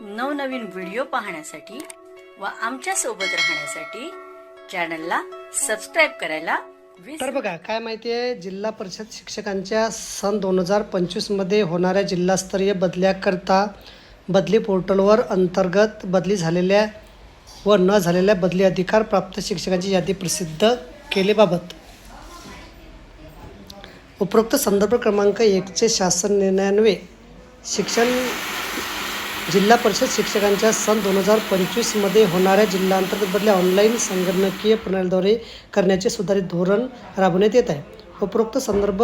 नवनवीन व्हिडिओ पाहण्यासाठी व आमच्यासोबत राहण्यासाठी चॅनलला सबस्क्राईब करायला तर बघा काय माहिती आहे? जिल्हा परिषद शिक्षकांच्या सन दोन हजार पंचवीसमध्ये होणाऱ्या जिल्हास्तरीय बदल्याकरता बदली पोर्टलवर अंतर्गत बदली झालेल्या व न झालेल्या बदली अधिकार प्राप्त शिक्षकांची यादी प्रसिद्ध केलेबाबत उपरोक्त संदर्भ क्रमांक एकचे शासन निर्णयान्वये शिक्षण जिल्हा परिषद शिक्षकांच्या सन दोन हजार पंचवीसमध्ये होणाऱ्या जिल्हांतर्गत बदल्या ऑनलाईन संगणकीय प्रणालीद्वारे करण्याचे सुधारित धोरण राबवण्यात येत आहे. उपरोक्त संदर्भ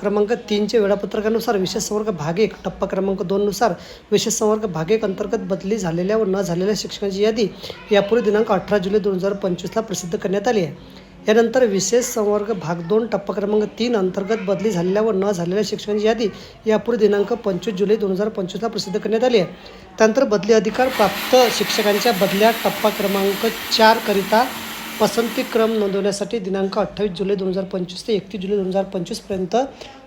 क्रमांक तीनचे वेळापत्रकानुसार विशेष संवर्ग भाग एक टप्पा क्रमांक दोननुसार विशेष संवर्ग भाग एक अंतर्गत बदली झालेल्या व न झालेल्या शिक्षकांची यादी यापूर्वी दिनांक अठरा जुलै दोन हजार पंचवीसला प्रसिद्ध करण्यात आली आहे. यानंतर विशेष संवर्ग भाग दोन टप्पा क्रमांक तीन अंतर्गत बदली झालेल्या व न झालेल्या शिक्षकांची यादी यापूर्वी दिनांक पंचवीस जुलै दोन हजार पंचवीसला प्रसिद्ध करण्यात आली आहे. त्यानंतर बदली अधिकार प्राप्त शिक्षकांच्या बदल्या टप्पा क्रमांक चारकरिता पसंती क्रम नोंदवण्यासाठी दिनांक अठ्ठावीस जुलै दोन हजार पंचवीस ते एकतीस जुलै दोन हजार पंचवीसपर्यंत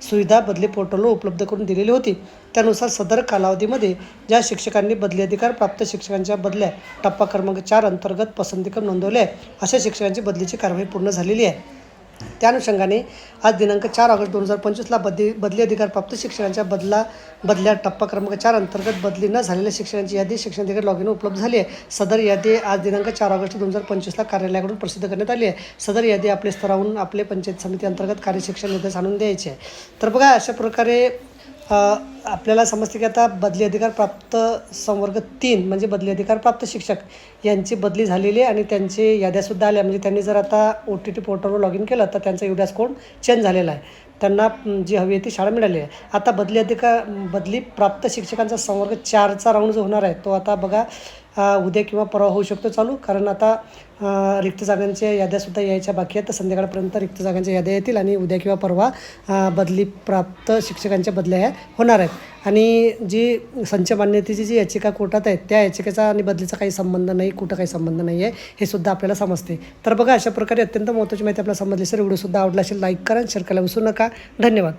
सुविधा बदली पोर्टलवर उपलब्ध करून दिलेली होती. त्यानुसार सदर कालावधीमध्ये ज्या शिक्षकांनी बदली अधिकार प्राप्त शिक्षकांच्या बदल्या टप्पा क्रमांक चार अंतर्गत पसंतीक्रम नोंदवले आहे अशा शिक्षकांची बदलीची कारवाई पूर्ण झालेली आहे. त्या अनुषंगाने आज दिनांक चार ऑगस्ट दोन हजार पंचवीसला बदली बदली अधिकार प्राप्त शिक्षकांच्या बदला बदल्या टप्पा क्रमांक चार अंतर्गत बदली न झालेल्या शिक्षकांची यादी शिक्षण अधिकारी लॉगिन उपलब्ध झाली आहे. सदर यादी आज दिनांक चार ऑगस्ट दोन हजार पंचवीसला कार्यालयाकडून प्रसिद्ध करण्यात आली आहे. सदर यादी आपल्या स्तरावरून आपले पंचायत समिती अंतर्गत कार्यशिक्षण निर्देश आणून द्यायचे आहे. तर बघा अशा प्रकारे आपल्याला समजते की आता बदली अधिकार प्राप्त संवर्ग तीन म्हणजे बदली अधिकार प्राप्त शिक्षक यांची बदली झालेली आहे आणि त्यांची याद्यासुद्धा आल्या म्हणजे त्यांनी जर आता ओ टी टी पोर्टलवर लॉग इन केलं तर त्यांचा युडॅस कोड चेंज झालेला आहे. त्यांना जी हवी आहे ती शाळा मिळाली आहे. आता बदली अधिकार बदली प्राप्त शिक्षकांचा संवर्ग चारचा राऊंड जो होणार आहे तो आता बघा उद्या किंवा परवा होऊ शकतो चालू. कारण आता रिक्त जागांच्या याद्यासुद्धा यायच्या बाकी आहेत. तर संध्याकाळपर्यंत रिक्त जागांच्या याद्या येतील आणि उद्या किंवा परवा बदली प्राप्त शिक्षकांच्या बदल्या ह्या होणार आहेत. आणि जी संच मान्यतेची जी याचिका कोर्टात आहे त्या याचिकेचा आणि बदलीचा काही संबंध नाही कुठं काही संबंध नाही आहे हे सुद्धा आपल्याला समजते. तर बघा अशा प्रकारे अत्यंत महत्त्वाची माहिती आपल्याला समजली. सर व्हिडिओसुद्धा आवडला असेल लाईक करा शेअर करायला विसरू नका. धन्यवाद.